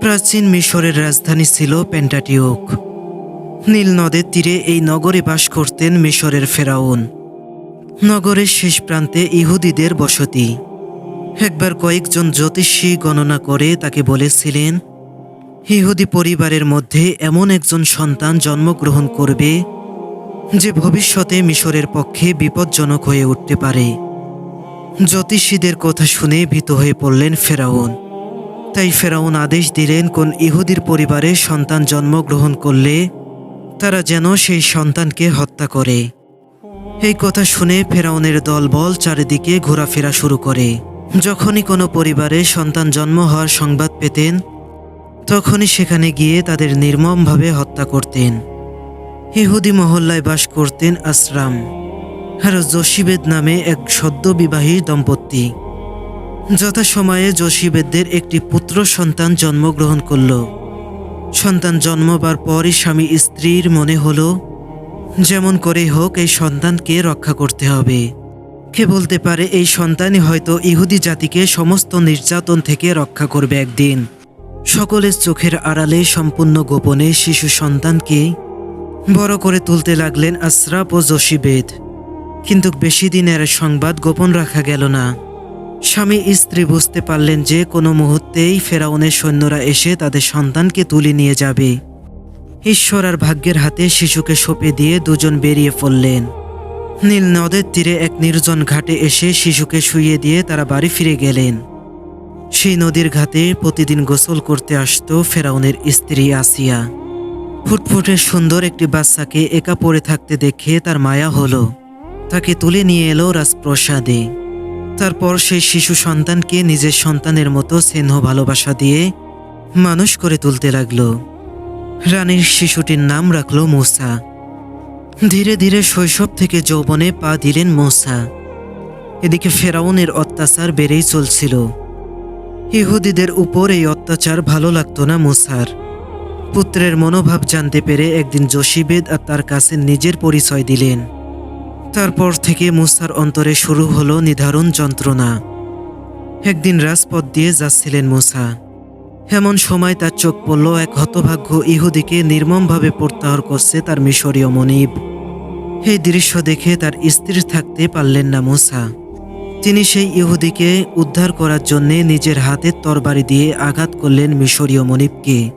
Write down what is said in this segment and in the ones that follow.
প্রাচীন মিশরের রাজধানী ছিল পেন্টাটিওক। নীল নদের তীরে এই নগরে বাস করতেন মিশরের ফেরাউন। নগরের শেষ প্রান্তে ইহুদিদের বসতি। একবার কয়েকজন জ্যোতিষী গণনা করে তাকে বলেছিলেন, ইহুদি পরিবারের মধ্যে এমন একজন সন্তান জন্মগ্রহণ করবে, যে ভবিষ্যতে মিশরের পক্ষে বিপজ্জনক হয়ে উঠতে পারে। জ্যোতিষীদের কথা শুনে ভীত হয়ে পড়লেন ফেরাউন। তাই ফেরাউন আদেশ দিলেন, কোন ইহুদির পরিবারে সন্তান জন্মগ্রহণ করলে তারা যেন সেই সন্তানকে হত্যা করে। এই কথা শুনে ফেরাউনের দলবল চারিদিকে ঘোরাফেরা শুরু করে। যখনই কোনো পরিবারে সন্তান জন্ম হওয়ার সংবাদ পেতেন, তখনই সেখানে গিয়ে তাদের নির্মমভাবে হত্যা করতেন। ইহুদি মহল্লায় বাস করতেন আসরাম। আর জসিবেদ নামে এক সদ্য বিবাহী দম্পতি। যথাসময়ে জসিবেদদের একটি পুত্র সন্তান জন্মগ্রহণ করল। সন্তান জন্মবার পরই স্বামী স্ত্রীর মনে হলো, যেমন করে হোক এই সন্তানকে রক্ষা করতে হবে। কে বলতে পারে এই সন্তানই হয়তো ইহুদি জাতিকে সমস্ত নির্যাতন থেকে রক্ষা করবে একদিন। সকলের চোখের আড়ালে সম্পূর্ণ গোপনে শিশু সন্তানকে বড় করে তুলতে লাগলেন আশরাফ ও জসিবেদ কিন্তু বেশি দিনের সংবাদ গোপন রাখা গেল না। স্বামী স্ত্রী বুঝতে পারলেন যে কোনো মুহূর্তেই ফেরাউনের সৈন্যরা এসে তাদের সন্তানকে তুলে নিয়ে যাবে। ঈশ্বর আর ভাগ্যের হাতে শিশুকে সঁপে দিয়ে দুজন বেরিয়ে পড়লেন। নীল নদের তীরে এক নির্জন ঘাটে এসে শিশুকে শুইয়ে দিয়ে তারা বাড়ি ফিরে গেলেন। সেই নদীর ঘাটে প্রতিদিন গোসল করতে আসত ফেরাউনের স্ত্রী আসিয়া। ফুটফুটে সুন্দর একটি বাচ্চাকে একা পড়ে থাকতে দেখে তার মায়া হলো। তাকে তুলে নিয়ে এলো রাজপ্রসাদে। তারপর সেই শিশু সন্তানকে নিজের সন্তানের মতো স্নেহ ভালোবাসা দিয়ে মানুষ করে তুলতে লাগল। রানীর শিশুটির নাম রাখল মোসা। ধীরে ধীরে শৈশব থেকে যৌবনে পা দিলেন মোসা। এদিকে ফেরাউনের অত্যাচার বেড়েই চলছিল। ইহুদিদের উপর এই অত্যাচার ভালো লাগতো না মোসার। পুত্রের মনোভাব জানতে পেরে একদিন জসিবেদ আর তার কাছে নিজের পরিচয় দিলেন। তারপর থেকে মুসার অন্তরে শুরু হলো নিধারণ যন্ত্রণা। একদিন রাজপথ দিয়ে যাচ্ছিলেন মুসা। এমন সময় তার চোখ পড়ল এক হতভাগ্য ইহুদিকে নির্মমভাবে প্রত্যাহার করছে তার মিশরীয় মনিব। এই দৃশ্য দেখে তার স্ত্রী থাকতে পারলেন না মুসা। তিনি সেই ইহুদিকে উদ্ধার করার জন্যে নিজের হাতের তরবারি দিয়ে আঘাত করলেন মিশরীয় মনিবকে।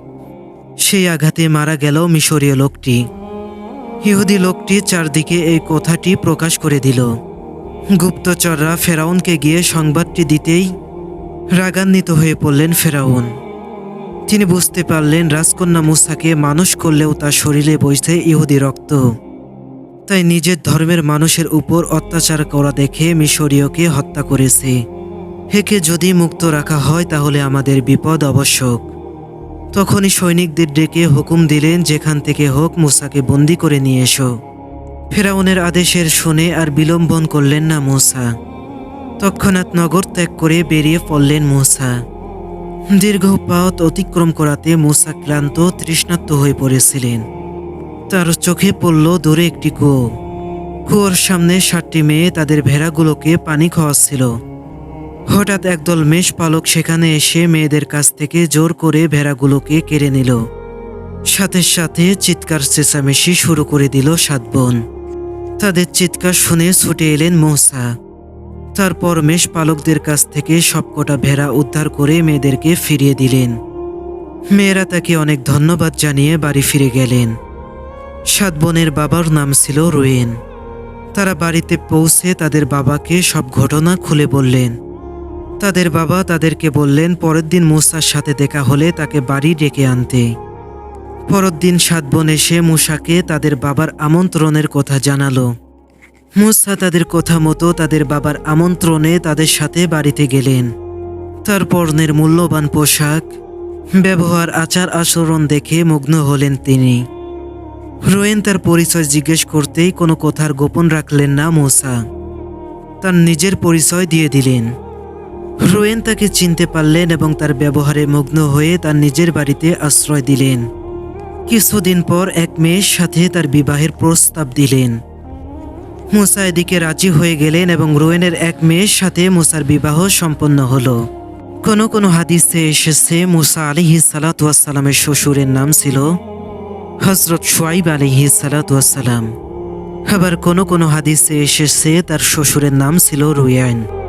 সেই আঘাতে মারা গেল মিশরীয় লোকটি। ইহুদি লোকটি চারদিকে এই কথাটি প্রকাশ করে দিল। গুপ্তচররা ফেরাউনকে গিয়ে সংবাদটি দিতেই রাগান্বিত হয়ে পড়লেন ফেরাউন। তিনি বুঝতে পারলেন রাজকন্যা মুসাকে মানুষ করলেও তার শরীরে বইছে ইহুদি রক্ত। তাই নিজের ধর্মের মানুষের উপর অত্যাচার করা দেখে মিশরীয়কে হত্যা করেছে। হেকে যদি মুক্ত রাখা হয় তাহলে আমাদের বিপদ আবশ্যক। তখনই সৈনিকদের ডেকে হুকুম দিলেন, যেখান থেকে হোক মুসাকে বন্দি করে নিয়ে এসো। ফেরাউনের আদেশের শুনে আর বিলম্বন করলেন না মুসা। তৎক্ষণাৎ নগর ত্যাগ করে বেরিয়ে পড়লেন মুসা। দীর্ঘ পথ অতিক্রম করাতে মুসা ক্লান্ত তৃষ্ণাত্ম হয়ে পড়েছিলেন। তার চোখে পড়ল দূরে একটি কুয়ো। কুয়োর সামনে সাতটি মেয়ে তাদের ভেড়াগুলোকে পানি খাওয়াচ্ছিল হঠাৎ একদল মেষ পালক সেখানে এসে মেয়েদের কাছ থেকে জোর করে ভেড়াগুলোকে কেড়ে নিল। সাথে সাথে চিৎকার চেঁচামেশি শুরু করে দিল সাত বোন। তাদের চিৎকার শুনে ছুটে এলেন মৌসা। তারপর মেষ পালকদের কাছ থেকে সবকটা ভেড়া উদ্ধার করে মেয়েদেরকে ফিরিয়ে দিলেন। মেয়েরা তাকে অনেক ধন্যবাদ জানিয়ে বাড়ি ফিরে গেলেন। সাত বোনের বাবার নাম ছিল রোয়েন। তারা বাড়িতে পৌঁছে তাদের বাবাকে সব ঘটনা খুলে বললেন। তাদের বাবা তাদেরকে বললেন, পরের দিন মুসার সাথে দেখা হলে তাকে বাড়ি ডেকে আনতে। পরের দিন সাত বোন এসে মুসাকে তাদের বাবার আমন্ত্রণের কথা জানালো। মুসা তাদের কথা মতো তাদের বাবার আমন্ত্রণে তাদের সাথে বাড়িতে গেলেন। তার পর্ণের মূল্যবান পোশাক, ব্যবহার, আচার আচরণ দেখে মুগ্ধ হলেন তিনি। রোয়েন তার পরিচয় জিজ্ঞেস করতেই কোনো কথার গোপন রাখলেন না মোসা। তার নিজের পরিচয় দিয়ে দিলেন। রোয়েন তাকে চিনতে পারলেন এবং তার ব্যবহারে মগ্ন হয়ে তার নিজের বাড়িতে আশ্রয় দিলেন। কিছুদিন পর এক মেয়ের সাথে তার বিবাহের প্রস্তাব দিলেন। মুসা এদিকে রাজি হয়ে গেলেন এবং রোয়েনের এক মেয়ের সাথে মুসার বিবাহ সম্পন্ন হলো। কোনো কোনো হাদিসে এসেছে, মুসা আলিহি সালাতামের শ্বশুরের নাম ছিল হজরত সোয়াইব আলিহি সালাতাম আবার কোনো কোনো হাদিসে এসেছে, তার শ্বশুরের নাম ছিল রুয়াইন।